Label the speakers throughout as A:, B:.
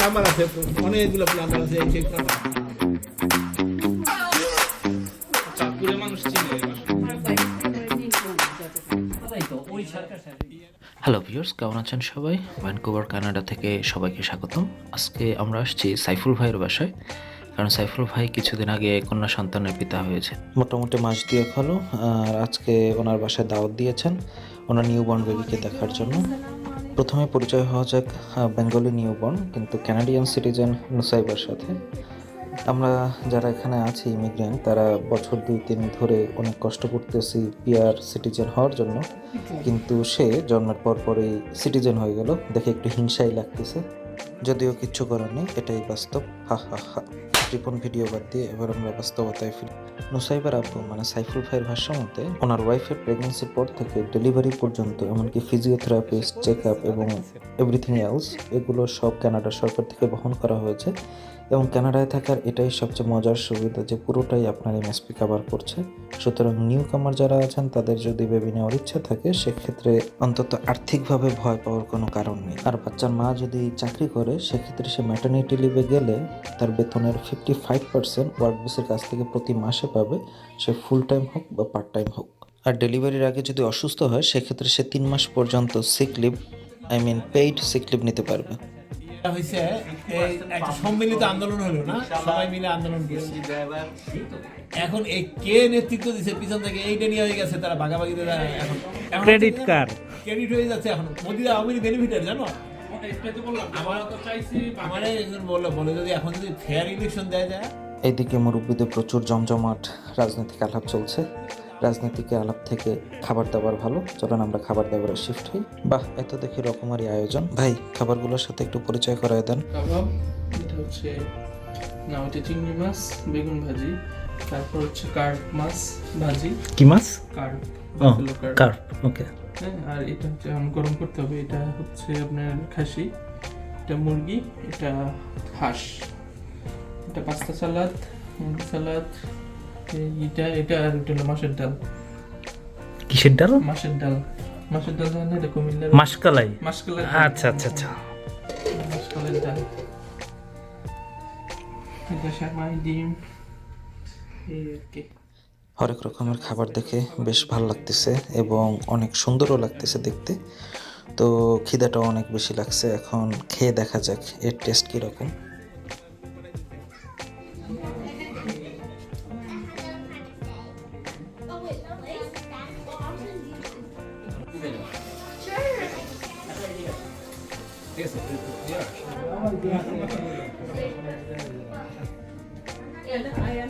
A: Plumber আছে অনেকগুলো plumber আছে সেই
B: এবার।
C: হ্যালো ভিউয়ার্স কেমন আছেন সবাই? ভ্যানকুভার কানাডা থেকে সবাইকে স্বাগতম। আজকে আমরা আসছি সাইফুল ভাইয়ের বাসায় কারণ সাইফুল ভাই কিছুদিন আগে কন্যা সন্তানের পিতা হয়েছে। মোটামুটি মাস দিয়ে হলো আর আজকে ওনার বাসায় দাওয়াত দিয়েছেন ওনার নিউবর্ন বেবিকে দেখার জন্য। প্রথমে পরিচয় হওয়া যাক বেঙ্গলি নিউবর্ন কিন্তু ক্যানাডিয়ান সিটিজেন নুসাইবার সাথে। আমরা যারা এখানে আছি ইমিগ্রেন্ট তারা বছর দুই তিন ধরে অনেক কষ্ট করতেছি পিয়ার সিটিজেন হওয়ার জন্য। কিন্তু সে জন্মের পর পরেই সিটিজেন হয়ে গেল। দেখে একটু হিংসাই লাগতেছে। যদিও কিচ্ছু করার নেই এটাই বাস্তব। হা হা হা। রিপন ভিডিও বাদ দিয়ে এবার আমরা বাস্তবতায় ফিরি। নুসাইবার আব্বু মানে সাইফুল ভাইয়ের ভাষ্য মতে ওনার ওয়াইফের প্রেগনেন্সির পর থেকে ডেলিভারি পর্যন্ত, এমনকি ফিজিওথেরাপিস্ট চেক আপ এবং এভরিথিং এলস এগুলো সব কানাডা সরকার থেকে বহন করা হয়েছে। এবং কানাডায় থাকার এটাই সবচেয়ে মজার সুবিধা যে পুরোটাই আপনার এমএসপি কাভার করছে। সুতরাং নিউ কামার যারা আছেন, তাদের যদি বেবি নেওয়ার ইচ্ছা থাকে, সেক্ষেত্রে অন্তত আর্থিকভাবে ভয় পাওয়ার কোনো কারণ নেই। আর বাচ্চার মা যদি চাকরি করে, সেক্ষেত্রে সে ম্যাটার্নিটি লিভে গেলে তার বেতনের ফাইভ পার্সেন্ট ওয়ার্ক বেসের কাছ থেকে প্রতি মাসে পাবে সে ফুল টাইম হোক বা পার্ট টাইম হোক। আর ডেলিভারির আগে যদি অসুস্থ হয় সেক্ষেত্রে সে তিন মাস পর্যন্ত sick leave I mean paid sick leave নিতে পারবে।
A: হয়েছে একটা সম্মিলিত আন্দোলন হলো না? সবাই মিলে আন্দোলন করছে। এখন এই কে নেতৃত্ব দিচ্ছে পিছন থেকে এইটা নিয়ে হয়ে গেছে তারা ভাগাভাগি এখন এখন
D: ক্রেডিট কার্ড
A: ক্রেডিট হয়ে যাচ্ছে এখন। মোদিরা আওয়ামী বেনিফিটার জানো?
C: এইদিকে মুরব্বীদের প্রচুর জমজমাট রাজনৈতিক আলাপ চলছে। রাজনৈতিক আলাপ থেকে খাবার দাবার ভালো। চলেন আমরা খাবার দাবারে শিফট হই। বাহ এত দেখি রকমারি আয়োজন। ভাই খাবারগুলোর সাথে একটু পরিচয় করায় দেন।
E: কাবাব এটা হচ্ছে না ওটা চিংড়ি মাছ বেগুন ভাজি। তারপর হচ্ছে কার্প মাছ ভাজি।
D: কি মাছ?
E: কার্প।
D: কার্প। ওকে
E: হ্যাঁ আর এটা হচ্ছে গরম করতে হবে। এটা হচ্ছে আপনার খাসি এটা মুরগি এটা হাঁস। এটা পাস্তা সালাদ মুরগি সালাদ এটা এটা আর এটা হলো মাছের ডাল।
D: কিসের ডাল?
E: মাছের ডাল। মাছের ডাল জানেন এটা কুমিল্লার
D: মাসকালাই।
E: মাসকালের
D: আচ্ছা আচ্ছা আচ্ছা।
E: মাসকালের ডাল। এটা সামাই ডিম।
C: হরেক রকমের খাবার দেখে বেশ ভালো লাগতেছে এবং অনেক সুন্দরও লাগতেছে দেখতে। তো খিদাটাও অনেক বেশি লাগছে। এখন খেয়ে দেখা যাক এর টেস্ট কীরকম।
A: তোমরা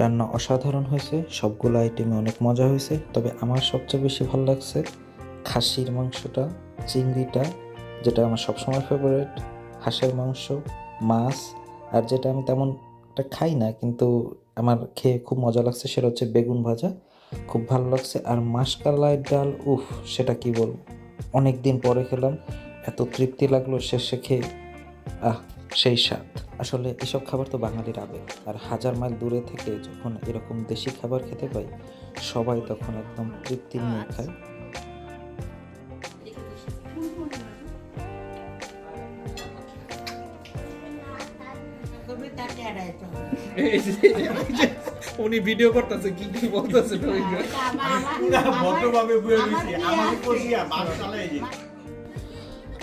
C: রান্না অসাধারণ হয়েছে, সবগুলো আইটেমে অনেক মজা হয়েছে, তবে আমার সবচেয়ে বেশি ভালো লাগছে খাসির মাংসটা, চিংড়িটা, যেটা আমার সবসময় ফেভারিট হাঁসের মাংস, মাছ, আর যেটা আমি তেমন একটা খাই না, কিন্তু আমার খেয়ে খুব মজা লাগছে, সেটা হচ্ছে বেগুন ভাজা, খুব ভালো লাগছে, আর মাসকালাই ডাল, উফ, সেটা কি বলব? অনেক দিন পরে খেলাম, এত তৃপ্তি লাগল শেষে খেয়ে, আহ সেই স্বাদ। আসলে এসব খাবার তো বাঙালির আবেগ। আর হাজার মাইল দূরে থেকে যখন এরকম দেশি খাবার খেতে পাই সবাই তখন একদম তৃপ্তি নিয়ে খায়।
A: এই যে- এই যে উনি ভিডিও করতেছে কি কি বলতেছে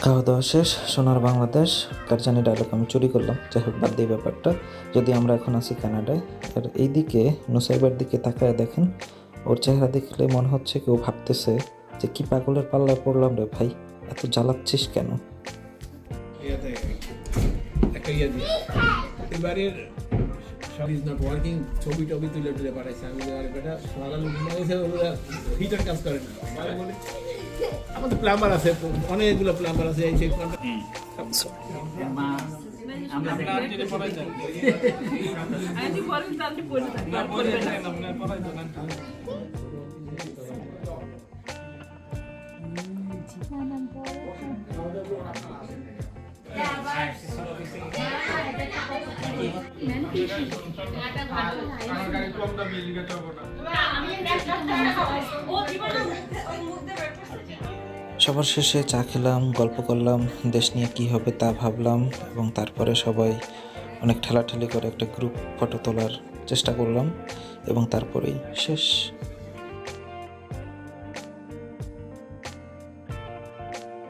C: খাওয়া দাওয়া শেষ, সোনার বাংলাদেশ কার জানি ডায়লগ আমি চুরি করলাম। যাই হোক, বাদ দিয়ে ব্যাপারটা। যদি আমরা এখন আছি কানাডায়, আর এইদিকে নুসাইবার দিকে তাকায় দেখেন, ওর চেহারা দেখলে মনে হচ্ছে কেউ ভাবতেছে যে কি পাগলের পাল্লায় পড়লাম রে ভাই, এত জ্বালাচ্ছিস কেন?
A: ইয়ে ছবি টবি তুলে তুলে পাঠাইছে। আমি বেটা হিটার কাজ করে না। আমাদের প্লাম্বার আছে অনেকগুলো প্লাম্বার আছে এই সেই
B: আমরা
C: সবার শেষে চা খেলাম, গল্প করলাম, দেশ নিয়ে কি হবে তা ভাবলাম এবং তারপরে সবাই অনেক ঠেলাঠেলি করে একটা গ্রুপ ফটো তোলার চেষ্টা করলাম এবং তারপরেই শেষ।